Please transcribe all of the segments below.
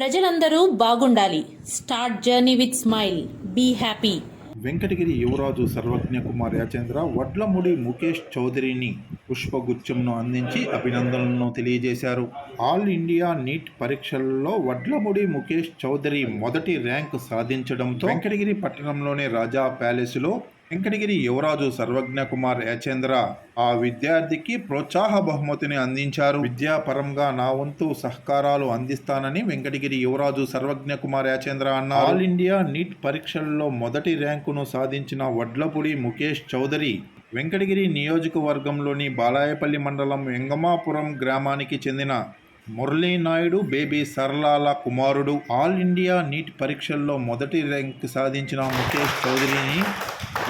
ప్రజలందరూ బాగుండాలి. Start journey with smile be happy Venkatagiri Yuvaraju Sarvagna Kumar Yachendra Vadlamudi Mukesh చౌదరిని పుష్పగుచ్చంను అందించి అభినందనలను తెలియజేశారు. ఆల్ ఇండియా నీట్ పరీక్షల్లో వడ్లముడి ముఖేష్ చౌదరి మొదటి ర్యాంకు సాధించడంతో వెంకటగిరి పట్టణంలోని రాజా ప్యాలెస్లో వెంకటగిరి యువరాజు సర్వజ్ఞ కుమార్ యాచేంద్ర ఆ విద్యార్థికి ప్రోత్సాహ బహుమతిని అందించారు. విద్యాపరంగా నా వంతు సహకారాలు అందిస్తానని వెంకటగిరి యువరాజు సర్వజ్ఞ కుమార్ యాచేంద్ర అన్నారు. ఆల్ ఇండియా నీట్ పరీక్షల్లో మొదటి ర్యాంకును సాధించిన వడ్లపూడి ముఖేష్ చౌదరి వెంకటగిరి నియోజకవర్గంలోని బాలాయపల్లి మండలం వెంగమాపురం గ్రామానికి చెందిన మురళీ నాయుడు బేబీ సరళాల కుమారుడు. ఆల్ ఇండియా నీట్ పరీక్షల్లో మొదటి ర్యాంక్ సాధించిన ముఖేష్ చౌదరిని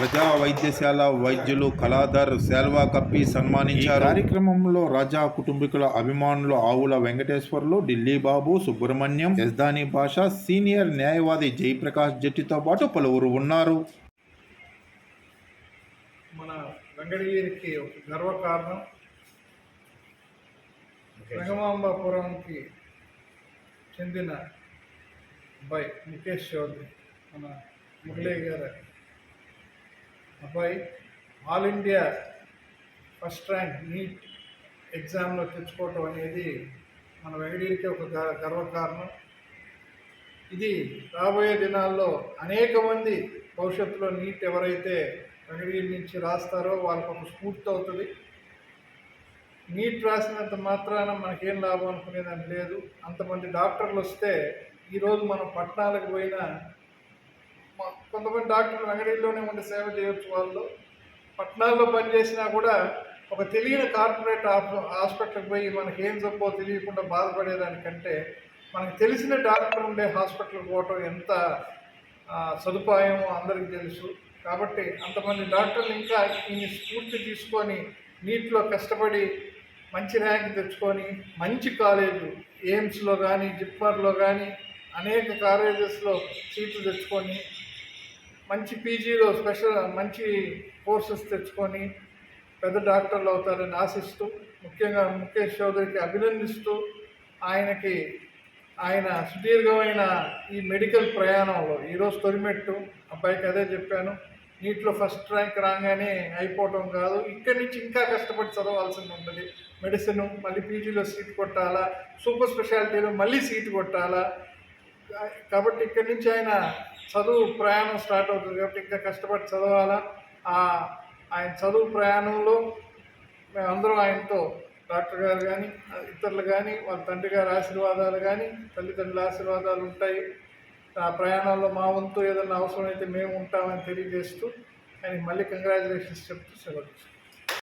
ప్రజా వైద్యశాల వైద్యులు కళాధర్ శాల్వా కప్పి సన్మానించారు. కార్యక్రమంలో రాజా కుటుంబీకుల అభిమానులు ఆవుల వెంకటేశ్వర్లు ఢిల్లీ బాబు సుబ్రహ్మణ్యం యజ్దాని భాష సీనియర్ న్యాయవాది జయప్రకాష్ జట్టితో పాటు పలువురు ఉన్నారు. మన వెంకటగిరికి ఒక గర్వకారణం. రంగమాంబాపురంకి చెందిన అబ్బాయి ముఖేష్ చౌదరి మన మురళీ గారి. అబ్బాయి all India first rank NEET ఎగ్జామ్లో తెచ్చుకోవటం అనేది మన వైడీకి ఒక గ- గర్వకారణం. ఇది రాబోయే దినాల్లో అనేక మంది భవిష్యత్తులో నీట్ ఎవరైతే వెంకటగిరి నుంచి రాస్తారో వాళ్ళకు ఒక స్ఫూర్తి అవుతుంది. నీట్ రాసినంత మాత్రాన మనకేం లాభం అనుకునేదని లేదు. అంతమంది డాక్టర్లు వస్తే ఈరోజు మనం పట్టణాలకు పోయినా కొంతమంది డాక్టర్లు వెంకటగిరిలోనే ఉండి సేవ చేయొచ్చు వాళ్ళు. పట్టణాల్లో పనిచేసినా కూడా ఒక తెలియని కార్పొరేట్ హాస్పిటల్కి పోయి మనకి ఏం చెప్పో తెలియకుండా బాధపడేదానికంటే మనకు తెలిసిన డాక్టర్ ఉండే హాస్పిటల్కి పోవటం ఎంత సదుపాయమో అందరికీ తెలుసు. కాబట్టి అంతమంది డాక్టర్లు ఇంకా ఈ స్ఫూర్తి తీసుకొని నీటిలో కష్టపడి మంచి ర్యాంక్ తెచ్చుకొని మంచి కాలేజు ఎయిమ్స్లో కానీ జిప్మర్లో కానీ అనేక కాలేజెస్లో సీట్లు తెచ్చుకొని మంచి పీజీలో స్పెషల్ మంచి కోర్సెస్ తెచ్చుకొని పెద్ద డాక్టర్లు అవుతారని ఆశిస్తూ ముఖ్యంగా ముఖేష్ చౌదరికి అభినందిస్తూ ఆయనకి ఆయన సుదీర్ఘమైన ఈ మెడికల్ ప్రయాణంలో ఈరోజు తొలిమెట్టు అబ్బాయికి అదే చెప్పాను నీటిలో ఫస్ట్ ర్యాంక్ రాగానే అయిపోవటం కాదు ఇక్కడి నుంచి ఇంకా కష్టపడి చదవాల్సి ఉంటుంది. మెడిసిన్ మళ్ళీ పీజీలో సీట్ కొట్టాలా సూపర్ స్పెషాలిటీలో మళ్ళీ సీట్ కొట్టాలా కాబట్టి ఇక్కడి నుంచి ఆయన చదువు ప్రయాణం స్టార్ట్ అవుతుంది. కాబట్టి ఇంకా కష్టపడి చదవాలా? ఆయన చదువు ప్రయాణంలో అందరం ఆయనతో డాక్టర్ గారు కానీ ఇతరులు కానీ వాళ్ళ తండ్రి గారి ఆశీర్వాదాలు కానీ తల్లిదండ్రుల ఆశీర్వాదాలు ఉంటాయి. ఆ ప్రయాణంలో మా వంతు ఏదైనా అవసరమైతే మేము ఉంటామని తెలియజేస్తూ ఆయనకి మళ్ళీ కంగ్రాచులేషన్స్ చెప్తూ సెలవు